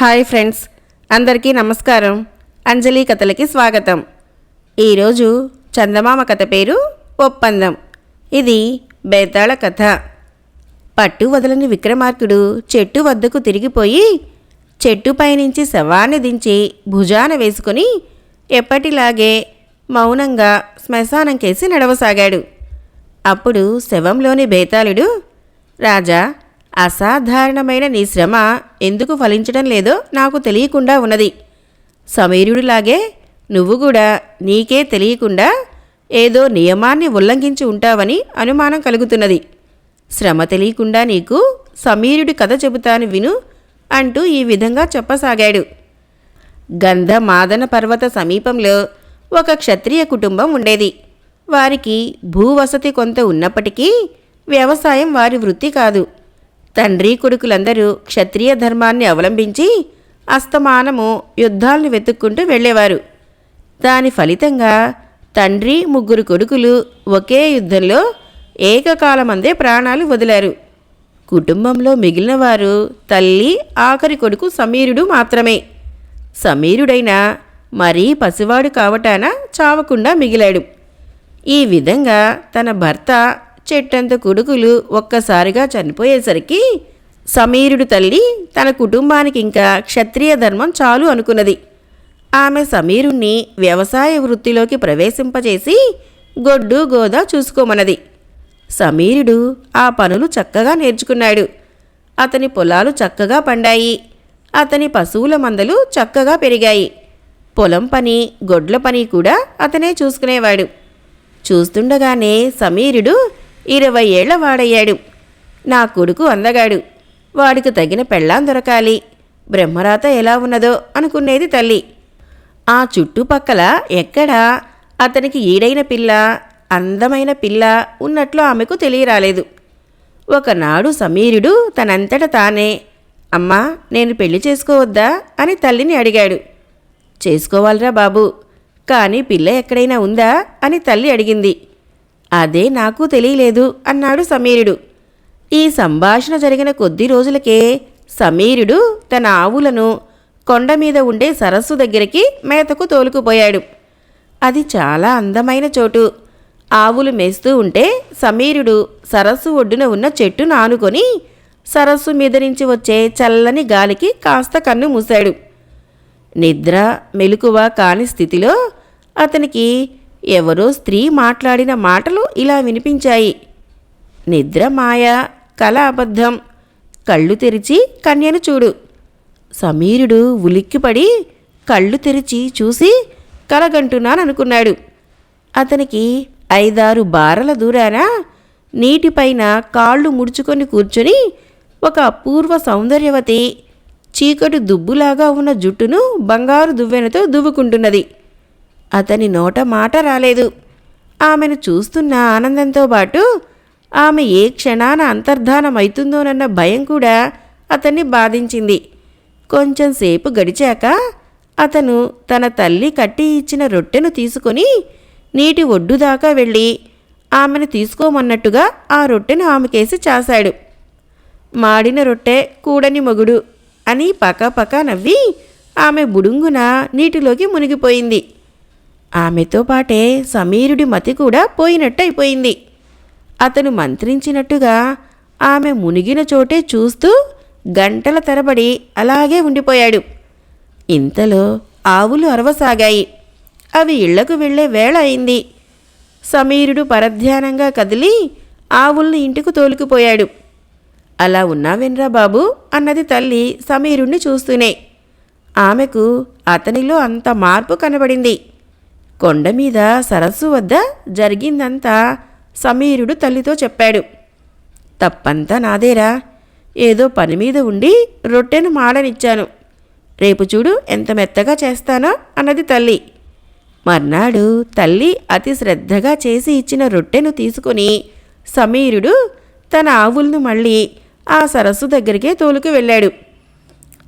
Hi friends అందరికీ నమస్కారం. అంజలి కథలకి స్వాగతం. ఈరోజు చందమామ కథ పేరు ఒప్పందం. ఇది బేతాళ కథ. పట్టు వదలని విక్రమార్కుడు చెట్టు వద్దకు తిరిగిపోయి చెట్టుపై నుంచి శవాన్ని దించి భుజాన వేసుకొని ఎప్పటిలాగే మౌనంగా శ్మశానం కేసి నడవసాగాడు. అప్పుడు శవంలోని బేతాళుడు రాజా అసాధారణమైన నీ శ్రమ ఎందుకు ఫలించడం లేదో నాకు తెలియకుండా ఉన్నది. సమీరుడిలాగే నువ్వు కూడా నీకే తెలియకుండా ఏదో నియమాన్ని ఉల్లంఘించి ఉంటావని అనుమానం కలుగుతున్నది. శ్రమ తెలియకుండా నీకు సమీరుడి కథ చెబుతాను విను అంటూ ఈ విధంగా చెప్పసాగాడు. గంధమాదన పర్వత సమీపంలో ఒక క్షత్రియ కుటుంబం ఉండేది. వారికి భూవసతి కొంత ఉన్నప్పటికీ వ్యవసాయం వారి వృత్తి కాదు. తండ్రి కొడుకులందరూ క్షత్రియ ధర్మాన్ని అవలంబించి అస్తమానము యుద్ధాలను వెతుక్కుంటూ వెళ్ళేవారు. దాని ఫలితంగా తండ్రి ముగ్గురు కొడుకులు ఒకే యుద్ధంలో ఏకకాలమందే ప్రాణాలు వదిలారు. కుటుంబంలో మిగిలిన వారు తల్లి ఆఖరి కొడుకు సమీరుడు మాత్రమే. సమీరుడైనా మరీ పసివాడు కావటాన చావకుండా మిగిలాడు. ఈ విధంగా తన భర్త చెట్టంత కొడుకులు ఒక్కసారిగా చనిపోయేసరికి సమీరుడు తల్లి తన కుటుంబానికి ఇంకా క్షత్రియ ధర్మం చాలు అనుకున్నది. ఆమె సమీరుణ్ణి వ్యవసాయ వృత్తిలోకి ప్రవేశింపచేసి గొడ్డు గోదా చూసుకోమన్నది. సమీరుడు ఆ పనులు చక్కగా నేర్చుకున్నాడు. అతని పొలాలు చక్కగా పండాయి. అతని పశువుల మందలు చక్కగా పెరిగాయి. పొలం పని గొడ్ల పని కూడా అతనే చూసుకునేవాడు. చూస్తుండగానే సమీరుడు ఇరవై ఏళ్ళ వాడయ్యాడు. నా కొడుకు అందగాడు. వాడికి తగిన పెళ్ళాం దొరకాలి. బ్రహ్మరాత ఎలా ఉన్నదో అనుకునేది తల్లి. ఆ చుట్టుపక్కల ఎక్కడా? అతనికి ఈడైన పిల్ల అందమైన పిల్ల ఉన్నట్లు ఆమెకు తెలియరాలేదు. ఒకనాడు సమీరుడు తనంతట తానే అమ్మా నేను పెళ్ళి చేసుకోవద్దా? అని తల్లిని అడిగాడు. చేసుకోవాలిరా బాబు. కానీ పిల్ల ఎక్కడైనా ఉందా? అని తల్లి అడిగింది. అదే నాకు తెలియలేదు అన్నాడు సమీరుడు. ఈ సంభాషణ జరిగిన కొద్ది రోజులకే సమీరుడు తన ఆవులను కొండ మీద ఉండే సరస్సు దగ్గరికి మేతకు తోలుకుపోయాడు. అది చాలా అందమైన చోటు. ఆవులు మేస్తూ ఉంటే సమీరుడు సరస్సు ఒడ్డున ఉన్న చెట్టు నానుకొని సరస్సు మీద నుంచి వచ్చే చల్లని గాలికి కాస్త కన్ను మూశాడు. నిద్ర మెలకువ కాని స్థితిలో అతనికి ఎవరో స్త్రీ మాట్లాడిన మాటలు ఇలా వినిపించాయి. నిద్ర మాయ కళ అబద్ధం. కళ్ళు తెరిచి కన్యను చూడు. సమీరుడు ఉలిక్కిపడి కళ్ళు తెరిచి చూసి కలగంటున్నాననుకున్నాడు. అతనికి ఐదారు బారల దూరాన నీటిపైన కాళ్ళు ముడుచుకొని కూర్చుని ఒక అపూర్వ సౌందర్యవతి చీకటి దుబ్బులాగా ఉన్న జుట్టును బంగారు దువ్వెనతో దువ్వుకుంటున్నది. అతని నోట మాట రాలేదు. ఆమెను చూస్తున్న ఆనందంతో పాటు ఆమె ఏ క్షణాన అంతర్ధానమవుతుందోనన్న భయం కూడా అతన్ని బాధించింది. కొంచెం సేపు గడిచాక అతను తన తల్లి కట్టి ఇచ్చిన రొట్టెను తీసుకొని నీటి ఒడ్డు దాకా వెళ్ళి ఆమెను తీసుకోమన్నట్టుగా ఆ రొట్టెను ఆమెకేసి చాశాడు. మాడిన రొట్టె కూడని మొగుడు అని పకాపకా నవ్వి ఆమె బుడుంగున నీటిలోకి మునిగిపోయింది. ఆమెతో పాటే సమీరుడి మతి కూడా పోయినట్టయిపోయింది. అతను మంత్రించినట్టుగా ఆమె మునిగిన చోటే చూస్తూ గంటల తరబడి అలాగే ఉండిపోయాడు. ఇంతలో ఆవులు అరవసాగాయి. అవి ఇళ్ళకు వెళ్ళే వేళ అయింది. సమీరుడు పరధ్యానంగా కదిలి ఆవుల్ని ఇంటికి తోలుకుపోయాడు. అలా ఉన్నావెన్రా బాబు? అన్నది తల్లి సమీరుణ్ణి చూస్తూనే. ఆమెకు అతనిలో అంత మార్పు కనబడింది. కొండ మీద సరస్సు వద్ద జరిగిందంతా సమీరుడు తల్లితో చెప్పాడు. తప్పంతా నాదేరా. ఏదో పని మీద ఉండి రొట్టెను మాడనిచ్చాను. రేపు చూడు ఎంత మెత్తగా చేస్తానో అన్నది తల్లి. మర్నాడు తల్లి అతి శ్రద్ధగా చేసి ఇచ్చిన రొట్టెను తీసుకుని సమీరుడు తన ఆవులను మళ్ళీ ఆ సరస్సు దగ్గరికే తోలుకు వెళ్ళాడు.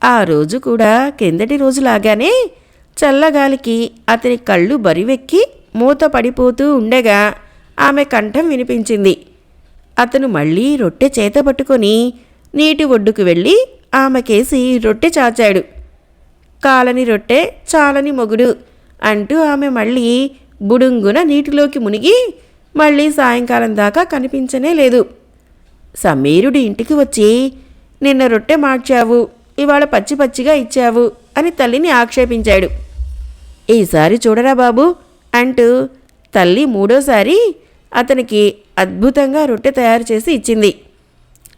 ఆ రోజు కూడా కిందటి రోజులాగానే చల్లగాలికి అతని కళ్ళు బరివెక్కి మూత పడిపోతూ ఉండగా ఆమె కంఠం వినిపించింది. అతను మళ్ళీ రొట్టె చేత పట్టుకొని నీటి ఒడ్డుకు వెళ్ళి ఆమెకేసి రొట్టె చాచాడు. కాలని రొట్టె చాలని మొగుడు అంటూ ఆమె మళ్ళీ బుడుంగున నీటిలోకి మునిగి మళ్ళీ సాయంకాలం దాకా కనిపించనే లేదు. సమీరుడి ఇంటికి వచ్చి నిన్న రొట్టె మార్చావు ఇవాళ పచ్చి పచ్చిగా ఇచ్చావు అని తల్లిని ఆక్షేపించాడు. ఈసారి చూడరా బాబు అంటూ తల్లి మూడోసారి అతనికి అద్భుతంగా రొట్టె తయారు చేసి ఇచ్చింది.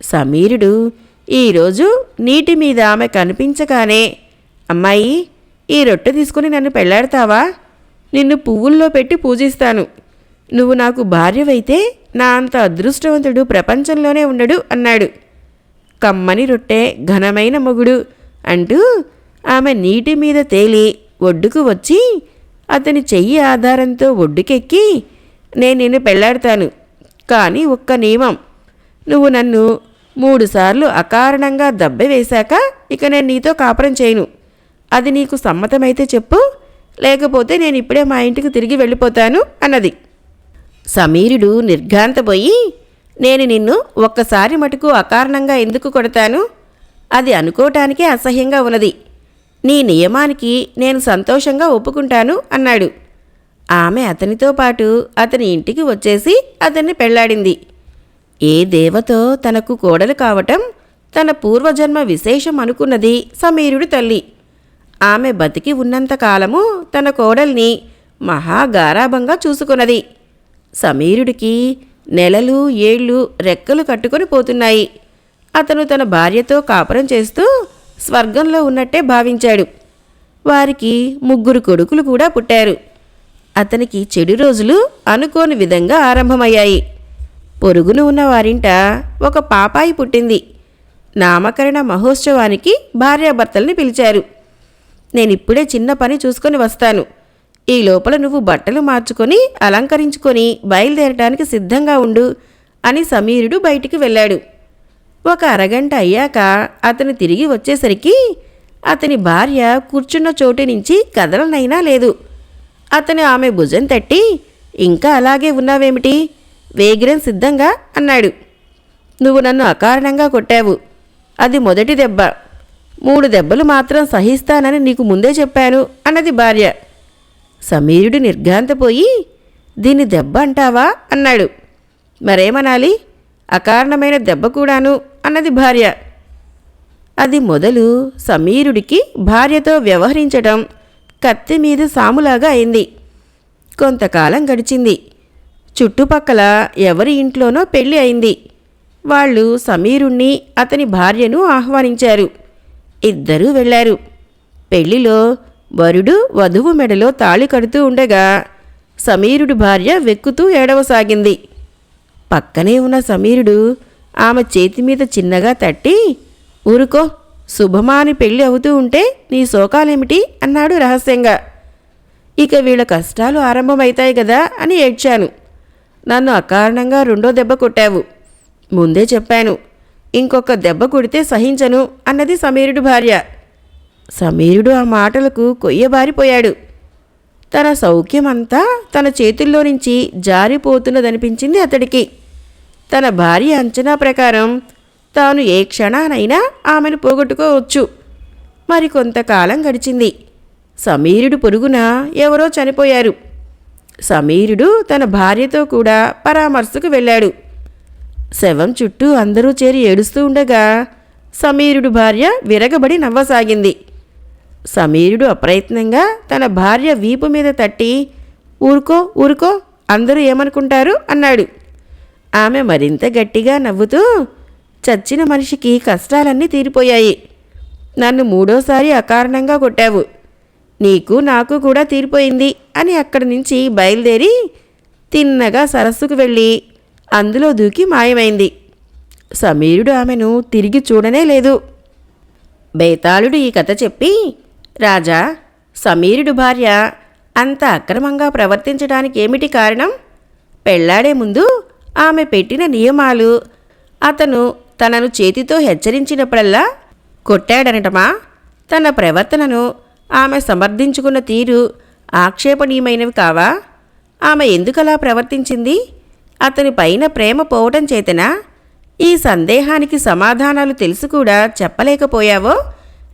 సమీరుడు ఈరోజు నీటి మీద ఆమె కనిపించగానే అమ్మాయి ఈ రొట్టె తీసుకుని నన్ను పెళ్ళాడతావా? నిన్ను పువ్వుల్లో పెట్టి పూజిస్తాను. నువ్వు నాకు భార్యవైతే నా అంత అదృష్టవంతుడు ప్రపంచంలోనే ఉండడు అన్నాడు. కమ్మని రొట్టె ఘనమైన మొగుడు అంటూ ఆమె నీటి మీద తేలి ఒడ్డుకు వచ్చి అతని చెయ్యి ఆధారంతో ఒడ్డుకెక్కి నేను నిన్ను పెళ్ళాడతాను కానీ ఒక్క నియమం. నువ్వు నన్ను మూడుసార్లు అకారణంగా దెబ్బ వేశాక ఇక నేను నీతో కాపురం చేయను. అది నీకు సమ్మతమైతే చెప్పు లేకపోతే నేను ఇప్పుడే మా ఇంటికి తిరిగి వెళ్ళిపోతాను అన్నది. సమీరుడు నిర్ఘాంతపోయి నేను నిన్ను ఒక్కసారి మటుకు అకారణంగా ఎందుకు కొడతాను? అది అనుకోవటానికే అసహ్యంగా ఉన్నది. నీ నియమానికి నేను సంతోషంగా ఒప్పుకుంటాను అన్నాడు. ఆమె అతనితో పాటు అతని ఇంటికి వచ్చేసి అతన్ని పెళ్ళాడింది. ఏ దేవతో తనకు కోడలు కావటం తన పూర్వజన్మ విశేషం అనుకున్నది సమీరుడి తల్లి. ఆమె బతికి ఉన్నంత కాలము తన కోడల్ని మహాగారాభంగా చూసుకున్నది. సమీరుడికి నెలలు ఏళ్ళు రెక్కలు కట్టుకొని పోతున్నాయి. అతను తన భార్యతో కాపురం చేస్తూ స్వర్గంలో ఉన్నట్టే భావించాడు. వారికి ముగ్గురు కొడుకులు కూడా పుట్టారు. అతనికి చెడు రోజులు అనుకోని విధంగా ఆరంభమయ్యాయి. పొరుగున ఉన్న వారింట ఒక పాపాయి పుట్టింది. నామకరణ మహోత్సవానికి భార్యాభర్తల్ని పిలిచారు. నేనిప్పుడే చిన్న పని చూసుకొని వస్తాను. ఈ లోపల నువ్వు బట్టలు మార్చుకొని అలంకరించుకొని బయలుదేరటానికి సిద్ధంగా ఉండు అని సమీరుడు బయటికి వెళ్ళాడు. ఒక అరగంట అయ్యాక అతను తిరిగి వచ్చేసరికి అతని భార్య కూర్చున్న చోటు నుంచి కదలనైనా లేదు. అతను ఆమె భుజం తట్టి ఇంకా అలాగే ఉన్నావేమిటి? వేగిరం సిద్ధంగా? అన్నాడు. నువ్వు నన్ను అకారణంగా కొట్టావు. అది మొదటి దెబ్బ. మూడు దెబ్బలు మాత్రం సహిస్తానని నీకు ముందే చెప్పాను అన్నది భార్య. సమీరుడు నిర్ఘాంతపోయి దీన్ని దెబ్బ అంటావా? అన్నాడు. మరేమనాలి? అకారణమైన దెబ్బ కూడాను అన్నది భార్య. అది మొదలు సమీరుడికి భార్యతో వ్యవహరించడం కత్తి మీద సాములాగా అయింది. కొంతకాలం గడిచింది. చుట్టుపక్కల ఎవరి ఇంట్లోనో పెళ్ళి అయింది. వాళ్ళు సమీరుణ్ణి అతని భార్యను ఆహ్వానించారు. ఇద్దరూ వెళ్ళారు. పెళ్ళిలో వరుడు వధువు మెడలో తాళి కడుతూ ఉండగా సమీరుడి భార్య వెక్కుతూ ఏడవసాగింది. పక్కనే ఉన్న సమీరుడు ఆమె చేతి మీద చిన్నగా తట్టి ఊరుకో శుభమాని పెళ్ళి అవుతూ ఉంటే నీ శోకాలేమిటి? అన్నాడు రహస్యంగా. ఇక వీళ్ళ కష్టాలు ఆరంభమవుతాయి కదా అని ఏడ్చాను. నన్ను అకారణంగా రెండో దెబ్బ కొట్టావు. ముందే చెప్పాను ఇంకొక దెబ్బ కొడితే సహించను అన్నది సమీరుడు భార్య. సమీరుడు ఆ మాటలకు కొయ్యబారిపోయాడు. తన సౌఖ్యమంతా తన చేతుల్లో నుంచి జారిపోతున్నదనిపించింది అతడికి. తన భార్య అంచనా ప్రకారం తాను ఏ క్షణానైనా ఆమెను పోగొట్టుకోవచ్చు. మరి కొంతకాలం గడిచింది. సమీరుడు పొరుగున ఎవరో చనిపోయారు. సమీరుడు తన భార్యతో కూడా పరామర్శకు వెళ్ళాడు. శవం చుట్టూ అందరూ చేరి ఏడుస్తూ ఉండగా సమీరుడు భార్య విరగబడి నవ్వసాగింది. సమీరుడు అప్రయత్నంగా తన భార్య వీపు మీద తట్టి ఊరుకో ఊరుకో అందరూ ఏమనుకుంటారు? అన్నాడు. ఆమె మరింత గట్టిగా నవ్వుతూ చచ్చిన మనిషికి కష్టాలన్నీ తీరిపోయాయి. నన్ను మూడోసారి అకారణంగా కొట్టావు. నీకు నాకు కూడా తీరిపోయింది అని అక్కడి నుంచి బయలుదేరి తిన్నగా సరస్సుకు వెళ్ళి అందులో దూకి మాయమైంది. సమీరుడు ఆమెను తిరిగి చూడనే లేదు. బేతాళుడు ఈ కథ చెప్పి రాజా సమీరుడు భార్య అంత అక్రమంగా ప్రవర్తించడానికి ఏమిటి కారణం? పెళ్ళాడే ముందు ఆమె పెట్టిన నియమాలు అతను తనను చేతితో హెచ్చరించినప్పుడల్లా కొట్టాడనటమా? తన ప్రవర్తనను ఆమె సమర్థించుకున్న తీరు ఆక్షేపణీయమైనవి కావా? ఆమె ఎందుకలా ప్రవర్తించింది? అతని పైన ప్రేమ పోవటం చేతనా? ఈ సందేహానికి సమాధానాలు తెలుసు కూడా చెప్పలేకపోయావో?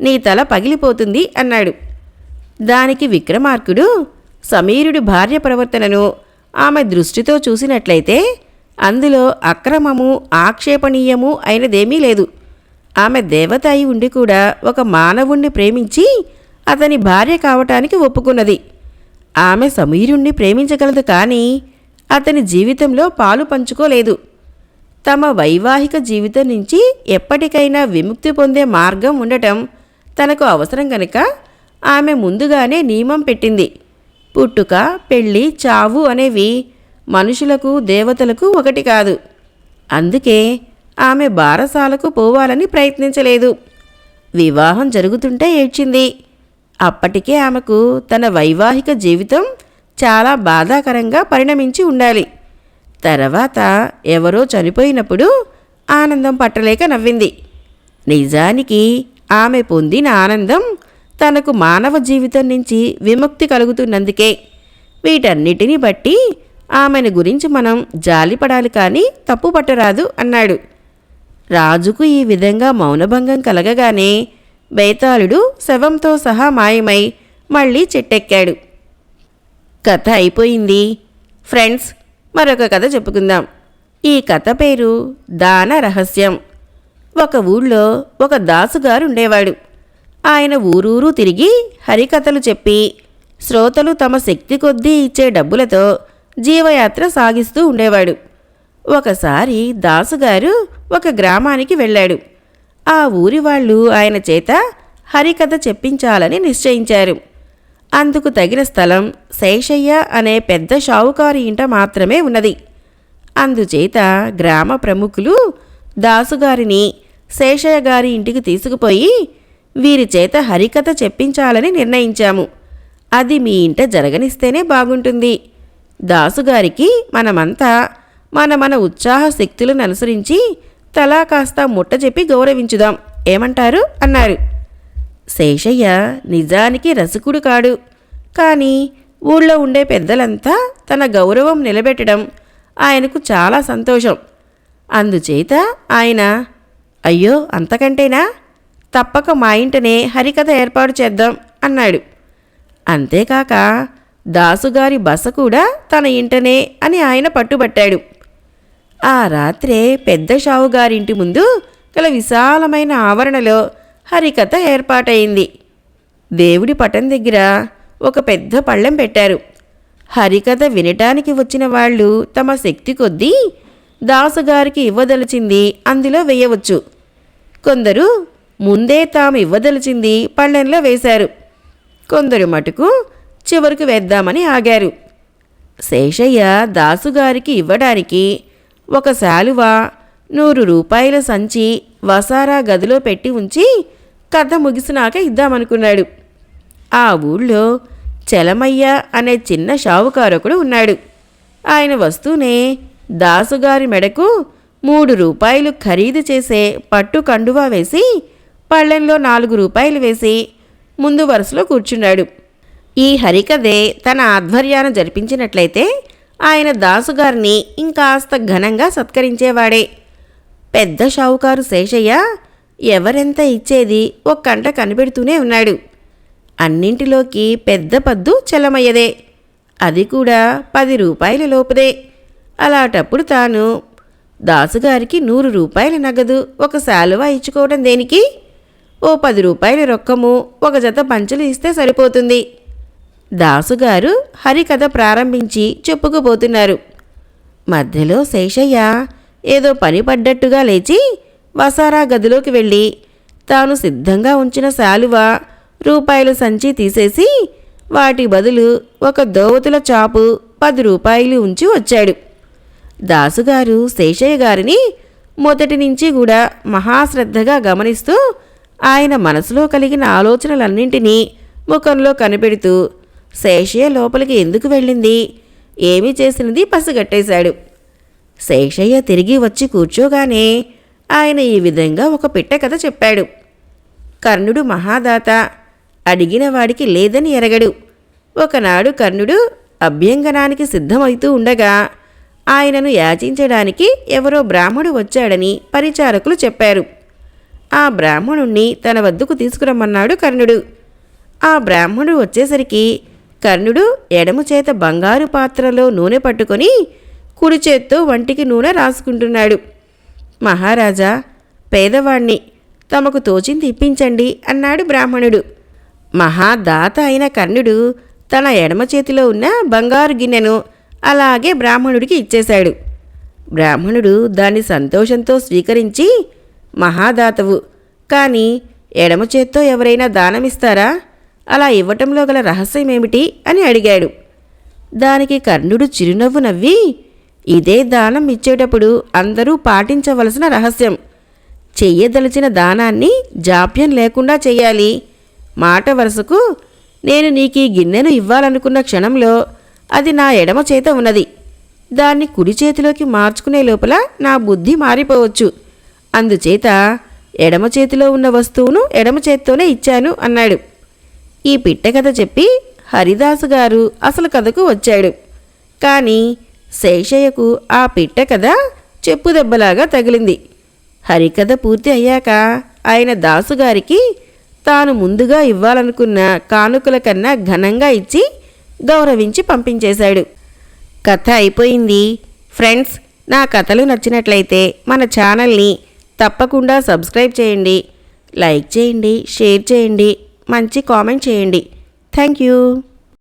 నీ తల పగిలిపోతుంది అన్నాడు. దానికి విక్రమార్కుడు సమీరుడి భార్య ప్రవర్తనను ఆమె దృష్టితో చూసినట్లయితే అందులో అక్రమము ఆక్షేపణీయము అయినదేమీ లేదు. ఆమె దేవత అయి ఉండి కూడా ఒక మానవుణ్ణి ప్రేమించి అతని భార్య కావటానికి ఒప్పుకున్నది. ఆమె సమీరుణ్ణి ప్రేమించగలదు కానీ అతని జీవితంలో పాలు పంచుకోలేదు. తమ వైవాహిక జీవితం నుంచి ఎప్పటికైనా విముక్తి పొందే మార్గం ఉండటం తనకు అవసరం గనుక ఆమె ముందుగానే నియమం పెట్టింది. పుట్టుక పెళ్ళి చావు అనేవి మనుషులకు దేవతలకు ఒకటి కాదు. అందుకే ఆమె బారసాలకు పోవాలని ప్రయత్నించలేదు. వివాహం జరుగుతుంటే ఏడ్చింది. అప్పటికే ఆమెకు తన వైవాహిక జీవితం చాలా బాధాకరంగా పరిణమించి ఉండాలి. తర్వాత ఎవరో చనిపోయినప్పుడు ఆనందం పట్టలేక నవ్వింది. నిజానికి ఆమె పొందిన ఆనందం తనకు మానవ జీవితం నుంచి విముక్తి కలుగుతున్నందుకే. వీటన్నిటిని బట్టి ఆమెను గురించి మనం జాలిపడాలి కానీ తప్పు పట్టరాదు అన్నాడు. రాజుకు ఈ విధంగా మౌనభంగం కలగగానే బేతాళుడు శవంతో సహా మాయమై మళ్ళీ చెట్టెక్కాడు. కథ అయిపోయింది. ఫ్రెండ్స్ మరొక కథ చెప్పుకుందాం. ఈ కథ పేరు దాన రహస్యం. ఒక ఊళ్ళో ఒక దాసుగారు ఉండేవాడు ఆయన ఊరూరు తిరిగి హరికథలు చెప్పి శ్రోతలు తమ శక్తి కొద్దీ ఇచ్చే డబ్బులతో జీవయాత్ర సాగిస్తూ ఉండేవాడు. ఒకసారి దాసుగారు ఒక గ్రామానికి వెళ్ళాడు. ఆ ఊరి వాళ్ళు ఆయన చేత హరికథ చెప్పించాలని నిశ్చయించారు. అందుకు తగిన స్థలం శేషయ్య అనే పెద్ద షావుకారి ఇంట మాత్రమే ఉన్నది. అందుచేత గ్రామ ప్రముఖులు దాసుగారిని శేషయ్య గారి ఇంటికి తీసుకుపోయి వీరి చేత హరికథ చెప్పించాలని నిర్ణయించాము. అది మీ ఇంట జరగనిస్తేనే బాగుంటుంది. దాసుగారికి మనమంతా మన మన ఉత్సాహ శక్తులను అనుసరించి తలా కాస్త ముట్ట చెప్పి గౌరవించుదాం. ఏమంటారు? అన్నారు. శేషయ్య నిజానికి రసికుడు కాడు. కానీ ఊళ్ళో ఉండే పెద్దలంతా తన గౌరవం నిలబెట్టడం ఆయనకు చాలా సంతోషం. అందుచేత ఆయన అయ్యో అంతకంటేనా? తప్పక మా ఇంటనే హరికథ ఏర్పాటు చేద్దాం అన్నాడు. అంతేకాక దాసుగారి బస కూడా తన ఇంటనే అని ఆయన పట్టుబట్టాడు. ఆ రాత్రే పెద్ద షావుగారింటి ముందు గల విశాలమైన ఆవరణలో హరికథ ఏర్పాటైంది దేవుడి పటం దగ్గర ఒక పెద్ద పళ్ళెం పెట్టారు. హరికథ వినటానికి వచ్చిన వాళ్ళు తమ శక్తి కొద్దీ దాసుగారికి ఇవ్వదలిచింది అందులో వేయవచ్చు. కొందరు ముందే తాము ఇవ్వదలిచింది పళ్ళెంలో వేశారు. కొందరు మటుకు చివరకు వేద్దామని ఆగారు. శేషయ్య దాసుగారికి ఇవ్వడానికి ఒక శాలువ నూరు రూపాయల సంచి వసారా గదిలో పెట్టి ఉంచి కథ ముగిసినాక ఇద్దామనుకున్నాడు. ఆ ఊళ్ళో చలమయ్య అనే చిన్న షావుకారొకడు ఉన్నాడు. ఆయన వస్తూనే దాసుగారి మెడకు మూడు రూపాయలు ఖరీదు చేసే పట్టు కండువా వేసి పళ్ళెంలో నాలుగు రూపాయలు వేసి ముందు వరుసలో కూర్చున్నాడు. ఈ హరికథే తన ఆధ్వర్యాన జరిపించినట్లయితే ఆయన దాసుగారిని ఇంకాస్త ఘనంగా సత్కరించేవాడే. పెద్ద షావుకారు శేషయ్య ఎవరెంత ఇచ్చేది ఒక్కంట కనిపెడుతూనే ఉన్నాడు. అన్నింటిలోకి పెద్ద పద్దు చలమయ్యదే. అది కూడా పది రూపాయల లోపుదే. అలాటప్పుడు తాను దాసుగారికి నూరు రూపాయల నగదు ఒక శాలువా ఇచ్చుకోవడం దేనికి? ఓ పది రూపాయల రొక్కము ఒక జత పంచులు ఇస్తే సరిపోతుంది. దాసుగారు హరికథ ప్రారంభించి చెప్పుకుపోతున్నారు. మధ్యలో శేషయ్య ఏదో పని పడ్డట్టుగా లేచి వసారా గదిలోకి వెళ్ళి తాను సిద్ధంగా ఉంచిన శాలువ రూపాయల సంచి తీసేసి వాటి బదులు ఒక దోవతుల చాపు పది రూపాయలు ఉంచి వచ్చాడు. దాసుగారు శేషయ్య గారిని మొదటి నుంచి కూడా మహాశ్రద్ధగా గమనిస్తూ ఆయన మనసులో కలిగిన ఆలోచనలన్నింటినీ ముఖంలో కనిపెడుతూ శేషయ్య లోపలికి ఎందుకు వెళ్ళింది? ఏమి చేసినది పసిగట్టేశాడు. శేషయ్య తిరిగి వచ్చి కూర్చోగానే ఆయన ఈ విధంగా ఒక పిట్ట కథ చెప్పాడు. కర్ణుడు మహాదాత అడిగిన వాడికి లేదని ఎరగడు. ఒకనాడు కర్ణుడు అభ్యంగనానికి సిద్ధమవుతూ ఉండగా ఆయనను యాచించడానికి ఎవరో బ్రాహ్మడు వచ్చాడని పరిచారకులు చెప్పారు. ఆ బ్రాహ్మణుణ్ణి తన వద్దకు తీసుకురమ్మన్నాడు కర్ణుడు. ఆ బ్రాహ్మణుడు వచ్చేసరికి కర్ణుడు ఎడమ చేత బంగారు పాత్రలో నూనె పట్టుకొని కుడి చేత్తో వంటికి నూనె రాసుకుంటున్నాడు. మహారాజా పేదవాణ్ణి తమకు తోచింది ఇప్పించండి అన్నాడు బ్రాహ్మణుడు. మహాదాత అయిన కర్ణుడు తన ఎడమ చేతిలో ఉన్న బంగారు గిన్నెను అలాగే బ్రాహ్మణుడికి ఇచ్చేశాడు. బ్రాహ్మణుడు దాన్ని సంతోషంతో స్వీకరించి మహాదాతవు. కానీ ఎడమ చేత్తో ఎవరైనా దానమిస్తారా? అలా ఇవ్వటంలో గల రహస్యమేమిటి అని అడిగాడు. దానికి కర్ణుడు చిరునవ్వు నవ్వి ఇదే దానం ఇచ్చేటప్పుడు అందరూ పాటించవలసిన రహస్యం. చెయ్యదలిచిన దానాన్ని జాప్యం లేకుండా చెయ్యాలి. మాట వరుసకు నేను నీకు ఈ గిన్నెను ఇవ్వాలనుకున్న క్షణంలో అది నా ఎడమ చేత ఉన్నది. దాన్ని కుడి చేతిలోకి మార్చుకునే లోపల నా బుద్ధి మారిపోవచ్చు. అందుచేత ఎడమ చేతిలో ఉన్న వస్తువును ఎడమ చేత్తోనే ఇచ్చాను అన్నాడు. ఈ పిట్టకథ చెప్పి హరిదాసు గారు అసలు కథకు వచ్చాడు. కానీ శేషయ్యకు ఆ పిట్ట కథ చెప్పు దెబ్బలాగా తగిలింది. హరికథ పూర్తి అయ్యాక ఆయన దాసుగారికి తాను ముందుగా ఇవ్వాలనుకున్న కానుకల కన్నా ఘనంగా ఇచ్చి గౌరవించి పంపించేశాడు. కథ అయిపోయింది. ఫ్రెండ్స్ నా కథలు నచ్చినట్లయితే మన ఛానల్ని తప్పకుండా సబ్స్క్రైబ్ చేయండి. లైక్ చేయండి షేర్ చేయండి మంచి కామెంట్ చేయండి. Thank you.